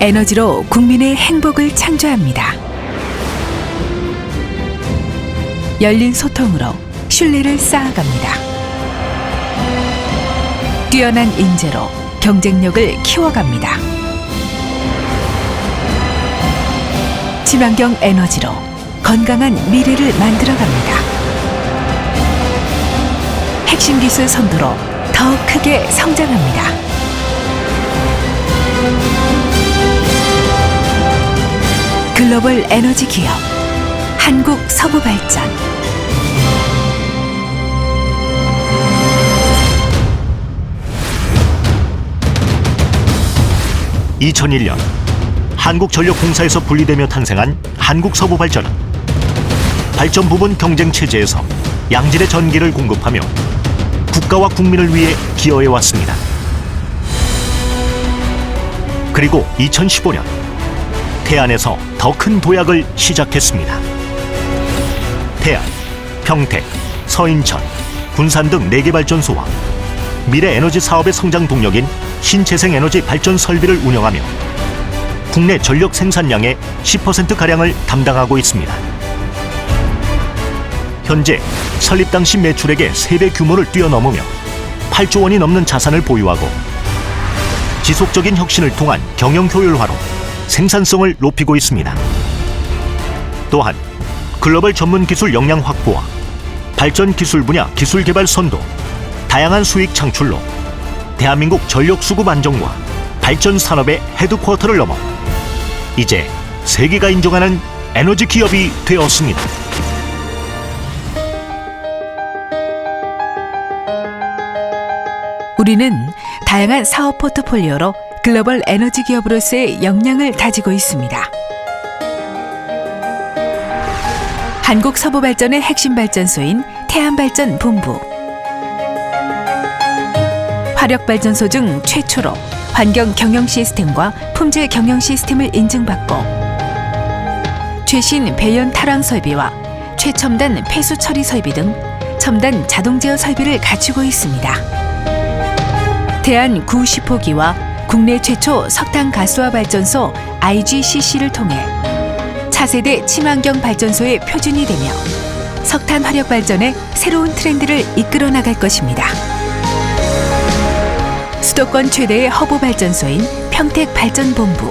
에너지로 국민의 행복을 창조합니다. 열린 소통으로 신뢰를 쌓아갑니다. 뛰어난 인재로 경쟁력을 키워갑니다. 친환경 에너지로 건강한 미래를 만들어갑니다. 핵심 기술 선도로 더 크게 성장합니다. 글로벌 에너지 기업 한국 서부 발전 2001년 한국전력공사에서 분리되며 탄생한 한국 서부 발전은 발전 부분 경쟁 체제에서 양질의 전기를 공급하며 국가와 국민을 위해 기여해 왔습니다. 그리고 2015년 태안에서 더 큰 도약을 시작했습니다. 태안, 평택, 서인천, 군산 등 4개 발전소와 미래 에너지 사업의 성장 동력인 신재생 에너지 발전 설비를 운영하며 국내 전력 생산량의 10%가량을 담당하고 있습니다. 현재 설립 당시 매출액의 3배 규모를 뛰어넘으며 8조 원이 넘는 자산을 보유하고 지속적인 혁신을 통한 경영 효율화로 생산성을 높이고 있습니다. 또한 글로벌 전문 기술 역량 확보와 발전 기술 분야 기술 개발 선도, 다양한 수익 창출로 대한민국 전력 수급 안정과 발전 산업의 헤드쿼터를 넘어 이제 세계가 인정하는 에너지 기업이 되었습니다. 우리는 다양한 사업 포트폴리오로 글로벌 에너지 기업으로서의 역량을 다지고 있습니다. 한국 서부 발전의 핵심 발전소인 태안 발전 본부. 화력 발전소 중 최초로 환경 경영 시스템과 품질 경영 시스템을 인증받고 최신 배연 탈황 설비와 최첨단 폐수 처리 설비 등 첨단 자동 제어 설비를 갖추고 있습니다. 대한 90호기와 국내 최초 석탄 가스화 발전소 IGCC를 통해 차세대 친환경 발전소의 표준이 되며 석탄 화력 발전의 새로운 트렌드를 이끌어 나갈 것입니다. 수도권 최대의 허브 발전소인 평택 발전본부.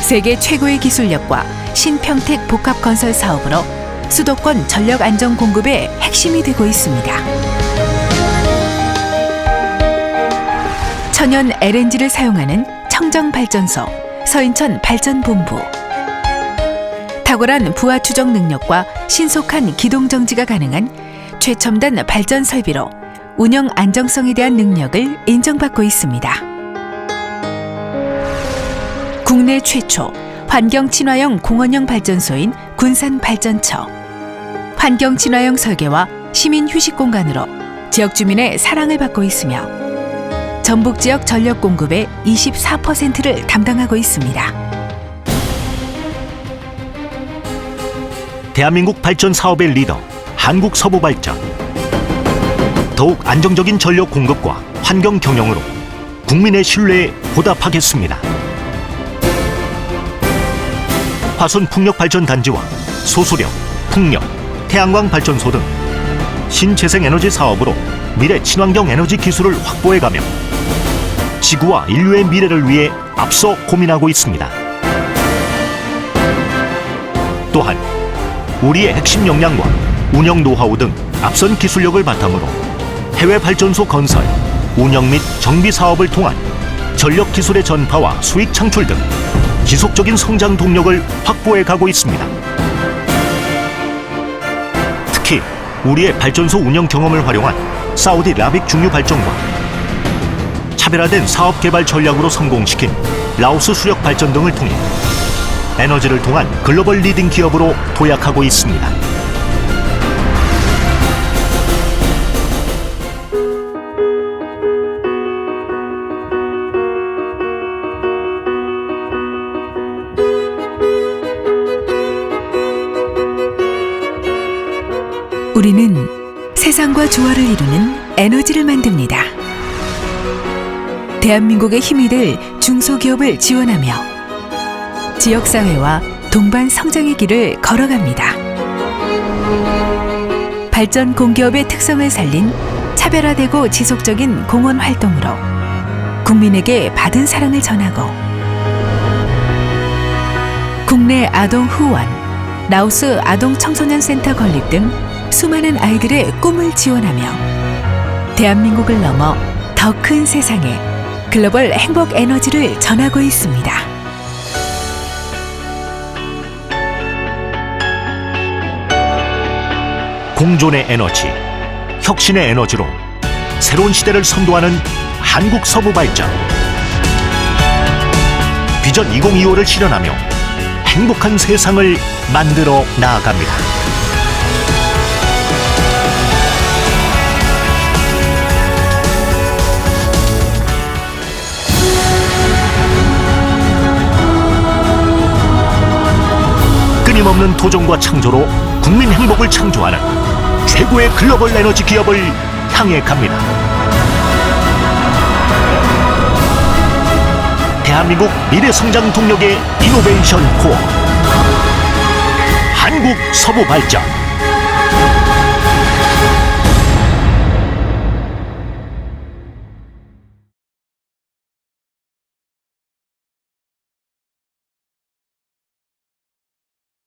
세계 최고의 기술력과 신평택 복합 건설 사업으로 수도권 전력 안정 공급의 핵심이 되고 있습니다. 천연 LNG를 사용하는 청정 발전소 서인천 발전본부. 탁월한 부하 추적 능력과 신속한 기동 정지가 가능한 최첨단 발전 설비로 운영 안정성에 대한 능력을 인정받고 있습니다. 국내 최초 환경 친화형 공원형 발전소인 군산 발전처. 환경 친화형 설계와 시민 휴식 공간으로 지역 주민의 사랑을 받고 있으며 전북 지역 전력 공급의 24%를 담당하고 있습니다. 대한민국 발전 사업의 리더 한국 서부 발전 더욱 안정적인 전력 공급과 환경 경영으로 국민의 신뢰에 보답하겠습니다. 화순 풍력 발전 단지와 소수력, 풍력, 태양광 발전소 등 신재생 에너지 사업으로 미래 친환경 에너지 기술을 확보해 가며 지구와 인류의 미래를 위해 앞서 고민하고 있습니다. 또한 우리의 핵심 역량과 운영 노하우 등 앞선 기술력을 바탕으로 해외 발전소 건설, 운영 및 정비 사업을 통한 전력 기술의 전파와 수익 창출 등 지속적인 성장 동력을 확보해 가고 있습니다. 특히 우리의 발전소 운영 경험을 활용한 사우디 라빅 중유 발전과 차별화된 사업 개발 전략으로 성공시킨 라오스 수력 발전 등을 통해 에너지를 통한 글로벌 리딩 기업으로 도약하고 있습니다. 우리는 세상과 조화를 이루는 에너지를 만듭니다. 대한민국의 힘이 될 중소기업을 지원하며 지역사회와 동반 성장의 길을 걸어갑니다. 발전 공기업의 특성을 살린 차별화되고 지속적인 공헌 활동으로 국민에게 받은 사랑을 전하고 국내 아동 후원, 라오스 아동 청소년 센터 건립 등 수많은 아이들의 꿈을 지원하며 대한민국을 넘어 더 큰 세상에 글로벌 행복 에너지를 전하고 있습니다. 공존의 에너지, 혁신의 에너지로 새로운 시대를 선도하는 한국 서부 발전. 비전 2025를 실현하며 행복한 세상을 만들어 나아갑니다. 끊임없는 도전과 창조로 국민 행복을 창조하는 최고의 글로벌 에너지 기업을 향해 갑니다. 대한민국 미래 성장 동력의 이노베이션 코어 한국 서부 발전